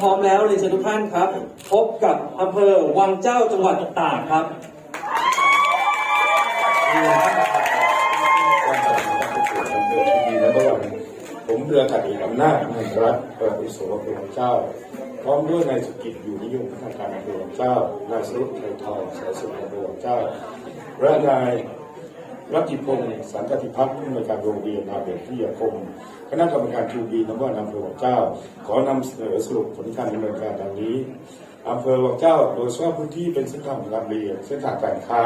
พร้อมแล้วเรียนเชิญทุกท่านครับ พบกับอำเภอวังเจ้าจังหวัดตากครับการจัดการประกวดอำเภอทีวีนัมเบอร์วันผมเรือขัดเอกอำนาจมหารัฐเปิดอิสระอำเภอวังเจ้า พร้อมด้วยนายสุกิจอยู่นิยมพัฒนาการอำเภอเจ้านายสรุปไทยทองสายสุขอำเภอวังเจ้าและนาย รัติพงศ์สันติพัฒน์ผู้อำนวยการโรงเรียนนาเบศวิทยาคม คณะกรรมการทูบีนัมเบอร์อำเภอวังเจ้า ขอนำเสนอสรุปผลการดำเนินการดังนี้อำเภอวังเจ้าโดยสภาพพื้นที่เป็นเส้นทางการเรียนเส้นทางการค้า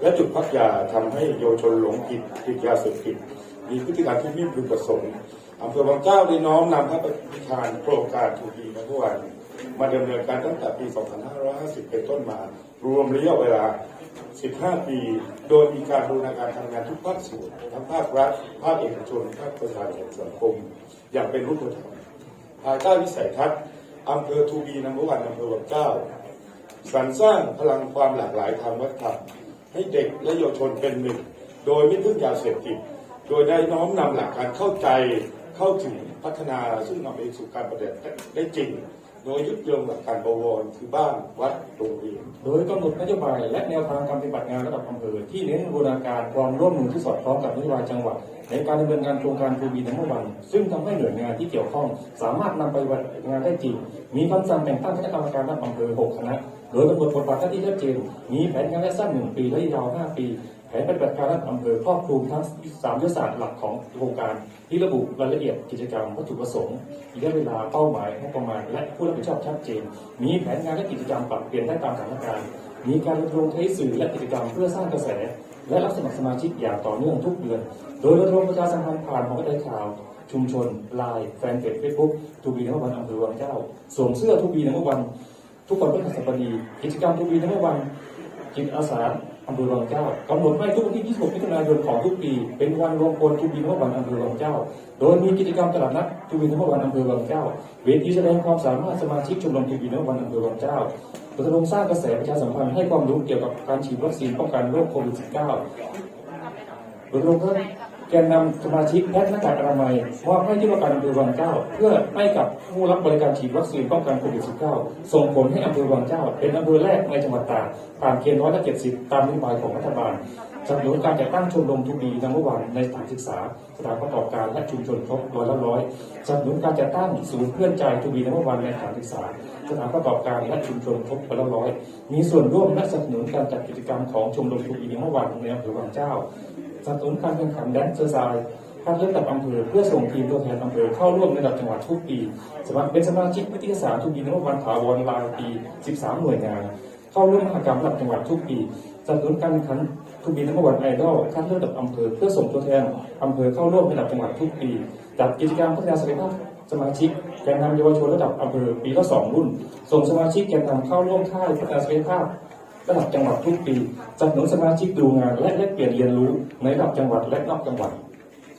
และจุดพักยาทำให้เยาวชนหลงผิดติดยาเสพติดมีพฤติกรรมที่ไม่พึงประสงค์อำเภอวังเจ้าได้น้อมนำพระปฏิทานโครงการทูบีนะทุกวันมาดำเนินการตั้งแต่ปี 2550 เป็นต้นมา รวมระยะเวลา 15 ปี โดยมีการบูรณาการทำงานทุกภาคส่วนทั้งภาครัฐ ภาคเอกชน ภาคประชาชนสังคม อย่างเป็นรูปธรรมภายใต้วิสัยทัศน์อำเภอทูบีนัมเบอร์วันอำเภอวังเจ้าสรรสร้างพลังความหลากหลายทางวัฒนธรรมให้เด็กและเยาวชนเป็นหนึ่ง โดยไม่พึ่งยาเสพติด โดยได้น้อมนำหลักการเข้าใจเข้าถึงพัฒนาซึ่งนำไปสู่การปฏิบัติได้จริง โดยยึดโยงหลักการบวรคือบ้านวัดโรงเรียนโดยกำหนดนโยบายและแนวทางการปฏิบัติงานระดับอำเภอที่เน้นบูรณาการความร่วมมือที่สอดคล้องกับนโยบายจังหวัด ในการดำเนินงานโครงการทูบีนัมเบอวัน ซึ่งทำให้หน่วยงานที่เกี่ยวข้อง สามารถนำไปปฏิบัติงานได้จริง มีคำสั่งแต่งตั้งคณะกรรมการระดับอำเภอ 6 คณะ โดยกำหนดบทบาทหน้าที่ชัดเจน มีแผนงานระยะสั้น 1 ปีและยาว 5 ปี นปฏิบัติการระดับอำเภอครอบคลุมทั้ง3ยุทธศาสตร์หลักของโครงการที่ระบุรายละเอียดกิจกรรมวัตถุประสงค์ระยะเวลาเป้าหมายงบประมาณ และผู้รับผิดชอบชัดเจน มีแผนงานและกิจกรรมปรับเปลี่ยนได้ตามสถานการณ์ มีการรณรงค์ใช้สื่อและกิจกรรมเพื่อสร้างกระแส และรับสมัครสมาชิกอย่างต่อเนื่องทุกเดือน โดยรณรงค์ประชาสัมพันธ์ผ่านของกระจายข่าวชุมชนไลน์แฟนเพจเฟซบุ๊กทูบีนัมวันอำเภอวังเจ้าสวมเสื้อทูบีนัมวัน ทุกคนเป็นสัปดีกิจกรรมทูบีนัมวันจิตอาสา อำเภอวังเจ้ากำหนดไว้ทุกวันที่ 26 มิถุนายนของทุกปี เป็นวันรวมพลทูบีนวันอำเภอวังเจ้า โดยมีกิจกรรมตลาดนัดทูบีนวันอำเภอวังเจ้า เวทีแสดงความสามารถสมาชิกชมรมทูบีนวันอำเภอวังเจ้ารณรงค์สร้างกระแสประชาสัมพันธ์ให้ความรู้เกี่ยวกับการฉีดวัคซีนป้องกันโรคโควิด -19 รณรงค์ให้แกนนำสมาชิกและหน้ากากอนามัยมอบให้ที่ว่าการอำเภอวังเจ้า เพื่อให้กับผู้รับบริการฉีดวัคซีนป้องกันโควิด -19 ส่งผลให้อำเภอวังเจ้า เป็นอำเภอแรกในจังหวัดตากผ่านเกณฑ์ร้อยละเจ็ดสิบตามนโยบายของรัฐบาลสนับสนุนการจัดตั้งชมรมทูบีนัมเบอวันในสถานศึกษา สถานประกอบการและชุมชนครบร้อยละร้อยสนับสนุนการจัดตั้งศูนย์เพื่อนใจทูบีนัมเบอวันในสถานศึกษา สถานประกอบการและชุมชนครบร้อยละร้อยมีส่วนร่วมและสนับสนุนการจัดกิจกรรมของชมรมทูบีนัมเบอวันในอำเภอวังเจ้า สนับสนุนการแข่งขันแดนเซอร์ไซด์คัดเลือกระดับอำเภอเพื่อส่งทีมตัวแทนอำเภอเข้าร่วมในระดับจังหวัดทุกปีสมัครเป็นสมาชิกวิทยาศาสตร์ทุกปีนวันถาวรรายปี 13 หน่วยงาน เข้าร่วมมหกรรมระดับจังหวัดทุกปีสนับสนุนการแข่งขันทุกปีนวันไอดอลคัดเลือกระดับอำเภอเพื่อส่งตัวแทนอำเภอเข้าร่วมในระดับจังหวัดทุกปีจัดกิจกรรมพัฒนาศักยภาพสมาชิกแกนนำเยาวชนระดับอำเภอปีละสองรุ่น ส่งสมาชิกแกนนำเข้าร่วมค่ายพัฒนาศักยภาพ ระดับจังหวัดทุกปีสนับสนุนสมาชิกดูงาน และแลกเปลี่ยนเรียนรู้ในระดับจังหวัดและนอกจังหวัด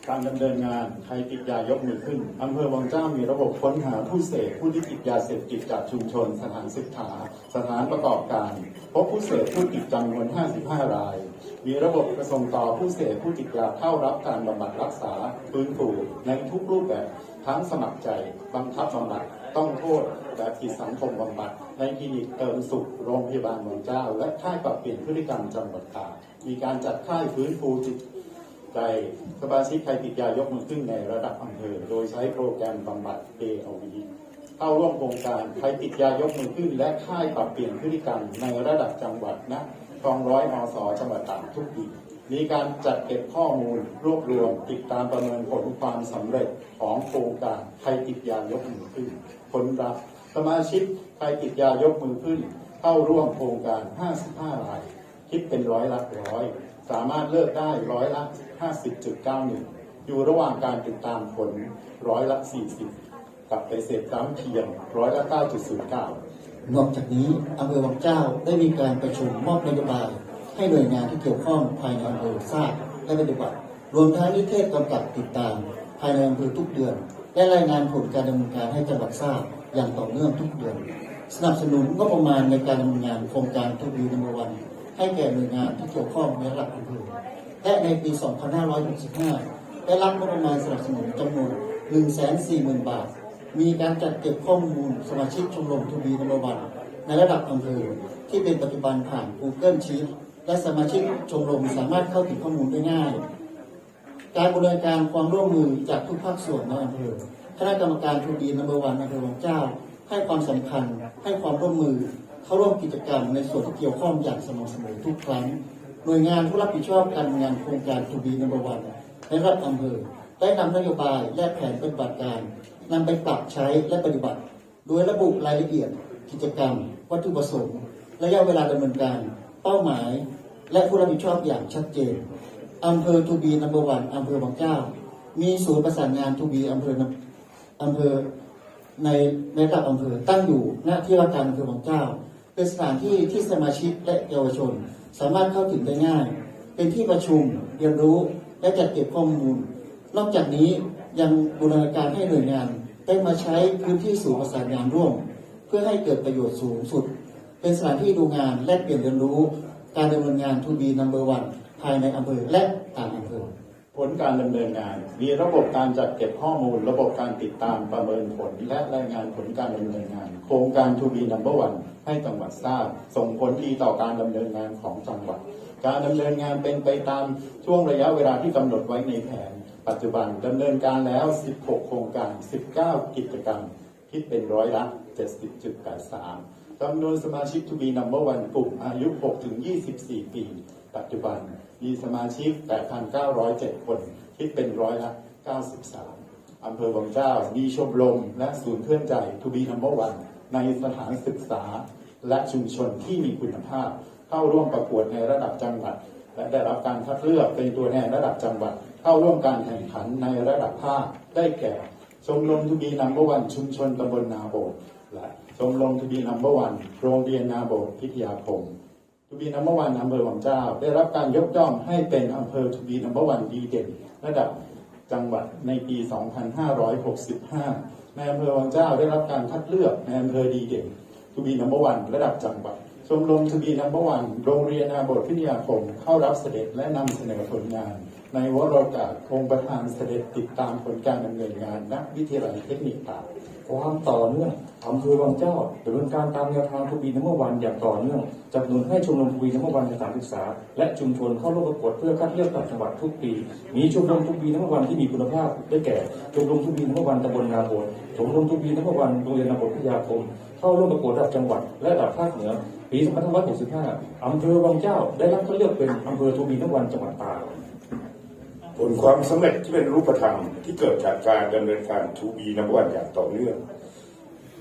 การดำเนินงานใครติดยายกมือขึ้นอำเภอวังเจ้ามีระบบค้นหาผู้เสพผู้ที่ติดยาเสพติดจากชุมชน สถานศึกษาสถานประกอบการพบผู้เสพผู้ติดจำนวน 55 ราย มีระบบกระส่งต่อผู้เสพผู้ติดยาเข้ารับการบำบัดรักษาฟื้นฟูในทุกรูปแบบทั้งสมัครใจบังคับบำบัด ต้องโทษแบบผิดสังคมบำบัดในคลินิกเติมสุขโรงพยาบาลวังเจ้า และค่ายปรับเปลี่ยนพฤติกรรมจังหวัดตากมีการจัดค่ายฟื้นฟูจิตใจสมาชิกใครติดยายกมือขึ้นในระดับอำเภอโดยใช้โปรแกรมบำบัด ALV เข้าร่วมโครงการใครติดยายกมือขึ้น และค่ายปรับเปลี่ยนพฤติกรรมในระดับจังหวัดนะกองร้อยอสจังหวัดตากทุกปี มีการจัดเก็บข้อมูลรวบรวมติดตามประเมินผลความสำเร็จของโครงการใครติดยายกมือขึ้น ผลลัพธ์สมาชิกใครติดยายกมือขึ้น เข้าร่วมโครงการ 55 ราย คิดเป็นร้อยละร้อย สามารถเลิกได้ร้อยละ 50.91 อยู่ระหว่างการติดตามผลร้อยละ 40 กับไปเสร็จซ้ำเพียงร้อยละ 9.09นอกจากนี้อำเภอวังเจ้าได้มีการประชุมมอบนโยบาย ให้หน่วยงานที่เกี่ยวข้องภายในอำเภอทราบและปฏิบัติ รวมทั้งนิเทศกำกับติดตาม ภายในอำเภอทุกเดือน และรายงานผลการดำเนินการให้จังหวัดทราบอย่างต่อเนื่องทุกเดือน สนับสนุนงบประมาณในการดำเนินงานโครงการทุกวีนัมวัน ให้แก่หน่วยงานที่เกี่ยวข้องในระดับอำเภอและในปี 2565 ได้รับงบประมาณสนับสนุนจำนวน 140,000 บาท มีการจัดเก็บข้อมูลสมาชิกชมรมทูบีนัมเบวันในระดับอำเภอที่เป็นปัจจุบันผ่าน Google Sheet และสมาชิกชมรมสามารถเข้าถึงข้อมูลได้ง่าย การบริการความร่วมมือจากทุกภาคส่วนในอำเภอคณะกรรมการทูบีนัมเบอร์วันอำเภอวังเจ้า ให้ความสำคัญให้ความร่วมมือเข้าร่วมกิจกรรมในส่วนที่เกี่ยวข้องอย่างสม่ำเสมอทุกครั้งหน่วยงานผู้รับผิดชอบการงานโครงการทูบีนัมเบอร์วันในระดับอำเภอได้นำนโยบายและแผนปฏิบัติการนำไปปรับใช้และปฏิบัติ โดยระบุรายละเอียดกิจกรรม วัตถุประสงค์ ระยะเวลาดำเนินการ เป้าหมาย และผู้รับผิดชอบอย่างชัดเจนอำเภอทูบีนัมเบอร์วันอำเภอบางเจ้า มีศูนย์ประสานงานทูบีอำเภออำเภอในในระดับอำเภอตั้งอยู่ณที่ว่าการอำเภอบางเจ้า เป็นสถานที่ที่สมาชิกและเยาวชน สามารถเข้าถึงได้ง่าย เป็นที่ประชุมเรียนรู้และจัดเก็บข้อมูล นอกจากนี้ยังบูรณาการให้หน่วยงานได้มาใช้พื้นที่ศูนย์ประสานงานร่วม เพื่อให้เกิดประโยชน์สูงสุด เป็นสถานที่ดูงานแลกเปลี่ยนเรียนรู้ การดำเนินงานทูบีนัมเบอร์วันภายในอำเภอและต่างอำเภอผลการดำเนินงาน มีระบบการจัดเก็บข้อมูล ระบบการติดตามประเมินผล และรายงานผลการดำเนินงาน โครงการทูบีนัมเบอร์วันให้จังหวัดทราบ ส่งผลดีต่อการดำเนินงานของจังหวัด การดำเนินงานเป็นไปตามช่วงระยะเวลาที่กำหนดไว้ในแผน ปัจจุบันดำเนินการแล้ว 16 โครงการ 19 กิจกรรม คิดเป็นร้อยละ 70.83 จำนวนสมาชิกทูบีนัมเบอร์วันกลุ่มอายุ6ถึง24 ปี ปัจจุบันมีสมาชิก 8,907 คน คิดเป็นร้อยละ 93 อำเภอวังเจ้า มีชมรมและศูนย์เพื่อนใจทูบีนัมเบอร์วันในสถานศึกษา และชุมชนที่มีคุณภาพ เข้าร่วมประกวดในระดับจังหวัด และได้รับการคัดเลือกเป็นตัวแทนระดับจังหวัด เข้าร่วมการแข่งขันในระดับภาคได้แก่ชมรมทูบีนัมเบอร์วันชุมชนตำบลนาโบด และชมรมทูบีนัมเบอร์วันโรงเรียนนาโบดพิทยาคมทูบีนัมเบอร์วันอำเภอวังเจ้า ได้รับการยกย่องให้เป็นอำเภอทูบีนัมเบอร์วันดีเด่นระดับจังหวัดในปี 2565 ในอำเภอวังเจ้าได้รับการคัดเลือกในอำเภอดีเด่นทูบีนัมเบอร์วันระดับจังหวัด ชมรมทูบีนัมเบอร์วันโรงเรียนนาบดพิทยาคม เข้ารับเสด็จและนำเสนอผลงาน ในวโรกาสองค์ประธานเสด็จติดตามผลการดำเนินงานณวิทยาลัยเทคนิคตากความต่อเนื่องอำเภอวังเจ้าดำเนินการตามแนวทางทูบีนัมเบอร์วันอย่างต่อเนื่องจัดหนุนให้ชมรมทูบีนัมเบอร์วันในสถานศึกษา และชุมชนเข้าร่วมประกวดเพื่อคัดเลือกต่างจังหวัดทุกปี มีชมรมทูบีนัมเบอร์วันที่มีคุณภาพได้แก่ชมรมทูบีนัมเบอร์วันตำบลนาโบดชมรมทูบีนัมเบอร์วันโรงเรียนนาโบดพิทยาคม เข้าร่วมประกวดระดับจังหวัดและระดับภาคเหนือ ปี2565อำเภอวังเจ้าได้รับเลือกเป็นอำเภอทูบีนวันจังหวัดตากผลความสำเร็จที่เป็นรูปธรรมที่เกิดจากการดำเนินการทูบีนับวันอย่างต่อเนื่อง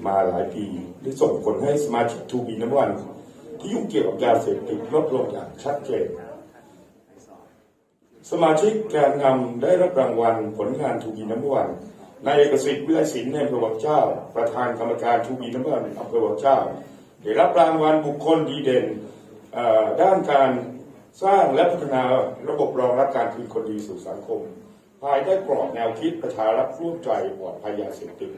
มาหลายปีได้ส่งผลให้สมาชิกทูบีนับวัน ที่ยุ่งเกี่ยวกับยาเสพติดลดลงอย่างชัดเจน สมาชิกแกนนำได้รับรางวัลผลงานทูบีนับวันนายเอกสิทธิ์วิไลศิลป์ในอำเภอวังเจ้า ประธานกรรมการทูบีนับวันอำเภอวังเจ้า ได้รับรางวัลบุคคลดีเด่นด้านการสร้างและพัฒนาระบบรองรับการคืนคนดีสู่สังคม ภายใต้กรอบแนวคิดประชารัฐร่วมใจปลอดภัยยาเสพติด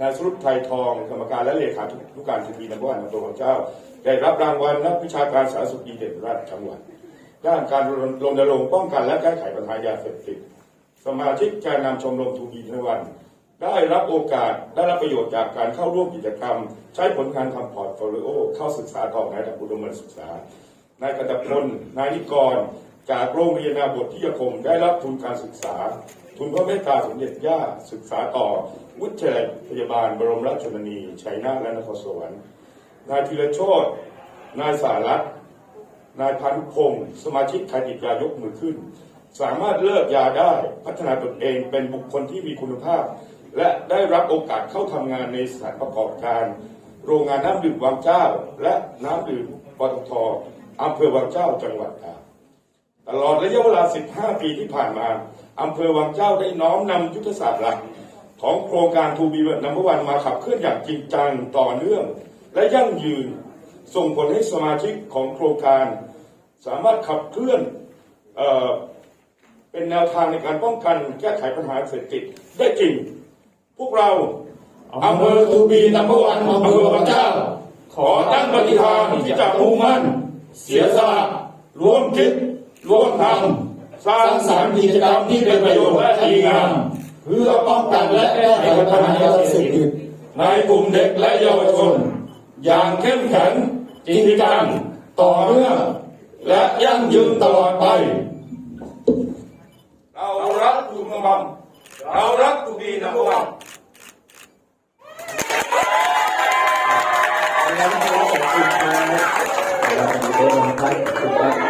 นายสรุปไทยทองกรรมการและเลขาธิการทีวีนับวันอำเภองเจ้า ได้รับรางวัลนักวิชาการสาธารณสุขดีเด่นระดับจังหวัดด้านการรณรงค์ป้องกันและแก้ไขปัญหายาเสพติดสมาชิกแกนนำชมรมทูบีนวัน ได้รับโอกาสได้รับประโยชน์จากการเข้าร่วมกิจกรรม ใช้ผลงานทำพอร์ตโฟลิโอเข้าศึกษาต่อในระดับอุดมศึกษานายกตพลนายนิกร จากโรงเรียนนาบทที่ยคมได้รับทุนการศึกษา ทุนพระเมตตาสมเด็จย่าศึกษาต่อวิทยาลัยพยาบาลบรมราชชนนีชัยนาทและนครสวรรค์นายธีรโชตนายสารัตนายพานุพงศ์สมาชิกใครติดยายกมือขึ้น สามารถเลิกยาได้พัฒนาตนเองเป็นบุคคลที่มีคุณภาพ และได้รับโอกาสเข้าทำงานในสถานประกอบการ โรงงานน้ำดื่มวังเจ้า และน้ำดื่มปตทอำเภอวังเจ้าจังหวัดตากตลอดระยะเวลา 15 ปีที่ผ่านมาอำเภอวังเจ้าได้น้อมนำยุทธศาสตร์หลักของโครงการทูบีเวิร์นัมเบอร์วันมาขับเคลื่อนอย่างจริงจังต่อเนื่อง และยั่งยืนส่งผลให้สมาชิกของโครงการ สามารถขับเคลื่อนเอเป็นแนวทางในการป้องกันแก้ไขปัญหาเศรษฐกิจได้จริง พวกเราอำเภอทูบีนัมเบอร์วันอำเภอพระเจ้า ขอตั้งปฏิฐานที่จะมุ่งมั่น เสียสละร่วมคิดร่วมทำสร้างสรรค์กิจกรรมที่เป็นประโยชน์และดีงามเพื่อป้องกันและแก้ไขปัญหายาเสพติดในกลุ่มเด็กและเยาวชน อย่างเข้มแข็งจริงจังต่อเนื่องและยั่งยืนตลอดไป เรารักกลุ่มกำบังเรารักกลุ่มบีนัมวัน นะ